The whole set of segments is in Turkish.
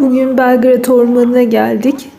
Bugün Belgrad Ormanı'na geldik.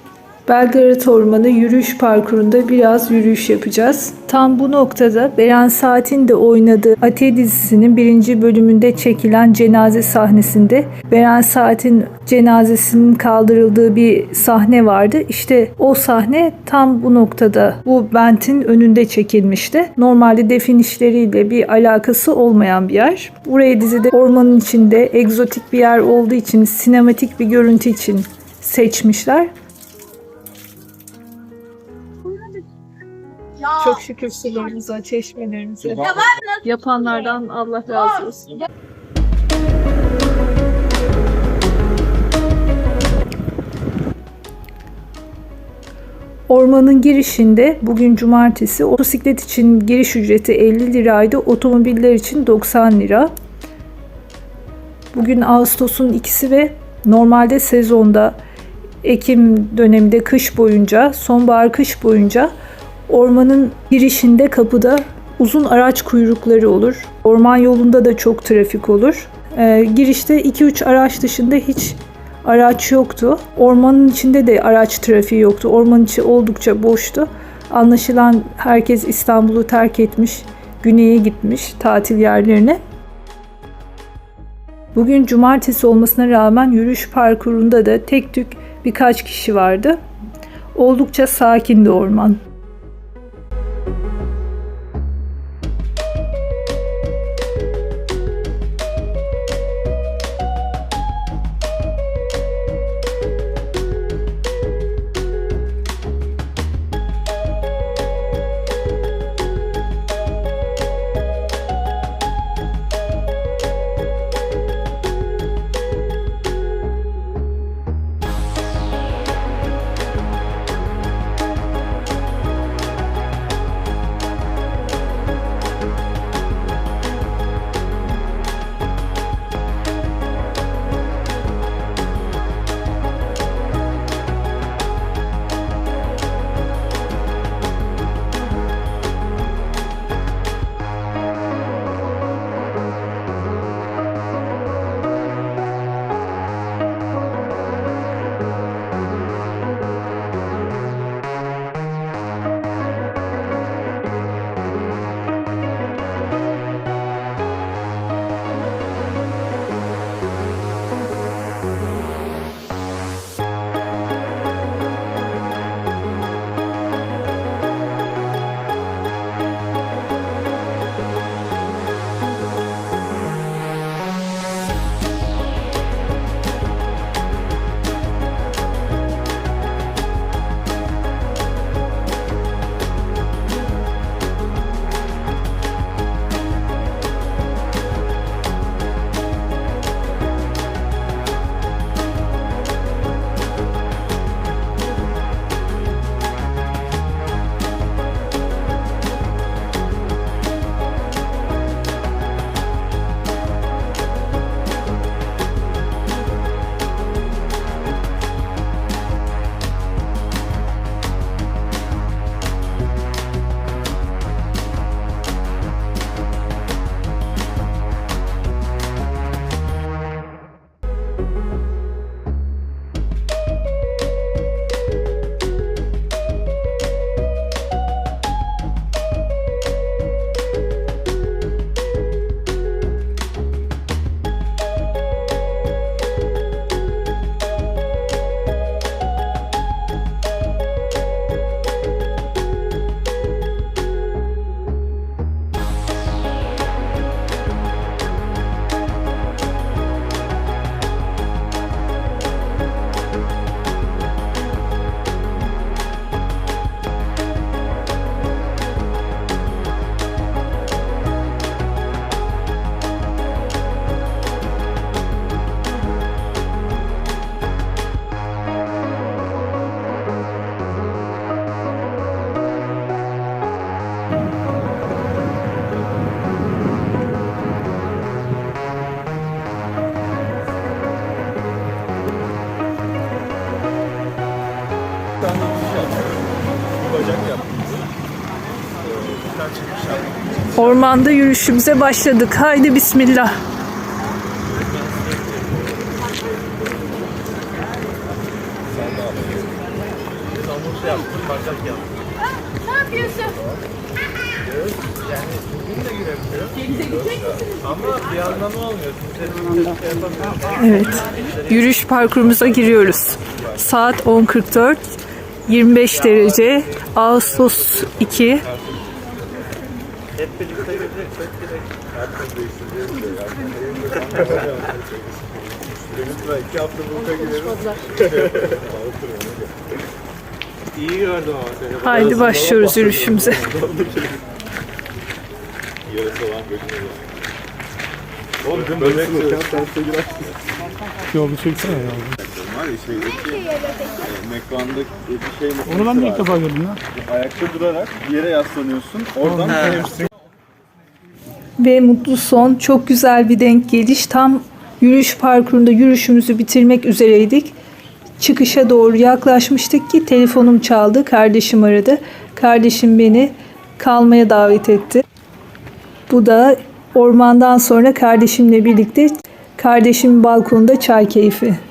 Belgrad Ormanı yürüyüş parkurunda biraz yürüyüş yapacağız. Tam bu noktada Beren Saat'in de oynadığı Ate dizisinin birinci bölümünde çekilen cenaze sahnesinde Beren Saat'in cenazesinin kaldırıldığı bir sahne vardı. İşte o sahne tam bu noktada bu bentin önünde çekilmişti. Normalde defin işleriyle bir alakası olmayan bir yer. Burayı dizide ormanın içinde egzotik bir yer olduğu için sinematik bir görüntü için seçmişler. Çok şükür sularımıza, çeşmelerimize. Yapanlardan Allah razı olsun. Ormanın girişinde bugün cumartesi motosiklet için giriş ücreti 50 liraydı. Otomobiller için 90 lira. Bugün Ağustos'un ikisi ve normalde sezonda Ekim döneminde kış boyunca, sonbahar kış boyunca ormanın girişinde kapıda uzun araç kuyrukları olur. Orman yolunda da çok trafik olur. Ee, girişte 2-3 araç dışında hiç araç yoktu. Ormanın içinde de araç trafiği yoktu. Orman içi oldukça boştu. Anlaşılan herkes İstanbul'u terk etmiş, güneye gitmiş tatil yerlerine. Bugün cumartesi olmasına rağmen yürüyüş parkurunda da tek tük birkaç kişi vardı. Oldukça sakindi orman. Ormanda yürüyüşümüze başladık. Haydi bismillah. Ne yapıyorsun? Evet. Yürüyüş parkurumuza giriyoruz. Saat 10.44, 25 derece, Ağustos 2, hep birlikte direkt. Lütfen iki hafta burada gidelim. İyi gördüm ama seni. Haydi başlıyoruz yürüyüşümüze. Yarısı olan bölümü var. Oğlum dün bebek Yolu çeksene ya. var ya şeydeki e, Mekvan'daki bir şey Onu ben de ilk defa gördüm ya. Ayakta durarak bir yere yaslanıyorsun. Oradan hepsi Ve mutlu son. Çok güzel bir denk geliş. Tam yürüyüş parkurunda yürüyüşümüzü bitirmek üzereydik. Çıkışa doğru yaklaşmıştık ki telefonum çaldı. Kardeşim aradı. Kardeşim beni kalmaya davet etti. Bu da ormandan sonra kardeşimle birlikte kardeşimin balkonunda çay keyfi.